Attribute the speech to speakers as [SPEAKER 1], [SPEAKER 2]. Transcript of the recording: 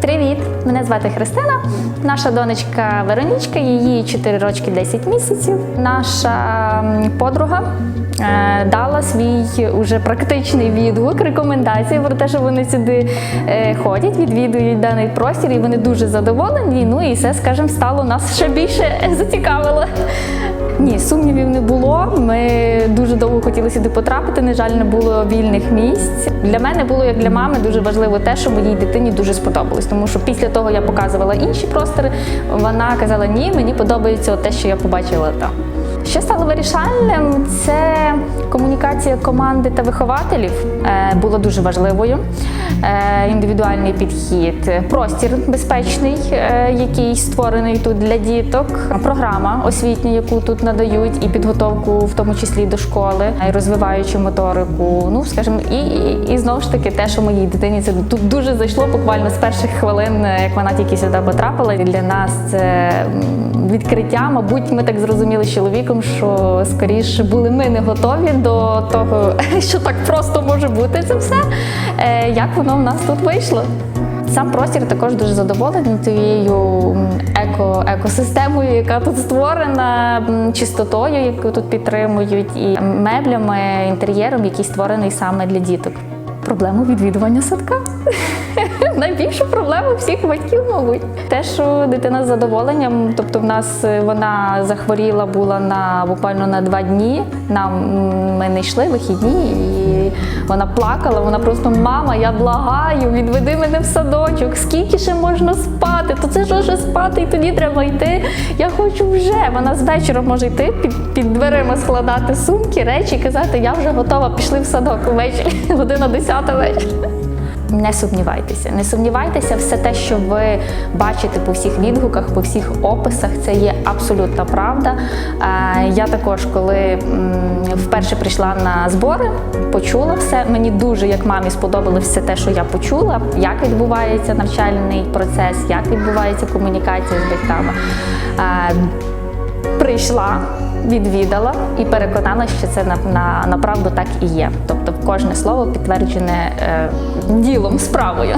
[SPEAKER 1] Привіт! Мене звати Христина. Наша донечка Веронічка, її 4 рочки 10 місяців. Наша подруга е, дала свій уже практичний відгук, рекомендації про те, що вони сюди е, ходять, відвідують даний простір, і вони дуже задоволені. Ну і це, скажімо, стало нас ще більше зацікавило. Ні, сумнівів не було. Ми дуже довго хотіли сюди потрапити. На жаль, не було вільних місць. Для мене було як для мами дуже важливо те, що моїй дитині дуже сподобалось. Тому що після того я показувала інші простори. Вона казала: ні, мені подобається те, що я побачила там. Що стало вирішальним, це комунікація команди та вихователів е, була дуже важливою. Е, Індивідуальний підхід, простір безпечний, е, який створений тут для діток, програма освітня, яку тут надають, і підготовку, в тому числі до школи, і розвиваючи моторику. Ну, скажімо, і, і, і знову ж таки те, що моїй дитині це тут дуже зайшло буквально з перших хвилин, як вона тільки сюди потрапила. І для нас це відкриття. Мабуть, ми так зрозуміли з чоловіком, що скоріше були ми не готові до того, що так просто може бути це все. Е, Як воно в нас тут вийшло? Сам простір також дуже задоволений тією еко, екосистемою, яка тут створена, чистотою, яку тут підтримують, і меблями, інтер'єром, який створений саме для діток. Проблему відвідування садка. Найбільшу проблему всіх батьків, мабуть. Те, що дитина з задоволенням, тобто в нас е, вона захворіла була на буквально на два дні. Нам ми не йшли вихідні, і вона плакала. Вона просто мама, я благаю, відведи мене в садочок. Скільки ще можна спати? То це ж вже спати, і тоді треба йти. Я хочу вже. Вона з вечора може йти під, під дверима складати сумки, речі і казати, я вже готова, пішли в садок ввечері, година 10 вечора. Не сумнівайтеся, не сумнівайтеся, все те, що ви бачите по всіх відгуках, по всіх описах, це є абсолютна правда. Е, Я також, коли вперше прийшла на збори, почула все. Мені дуже, як мамі, сподобалося все те, що я почула, як відбувається навчальний процес, як відбувається комунікація з батьками. Прийшла, відвідала і переконала, що це на, на, направду так і є. Тобто кожне слово підтверджене е, ділом, справою.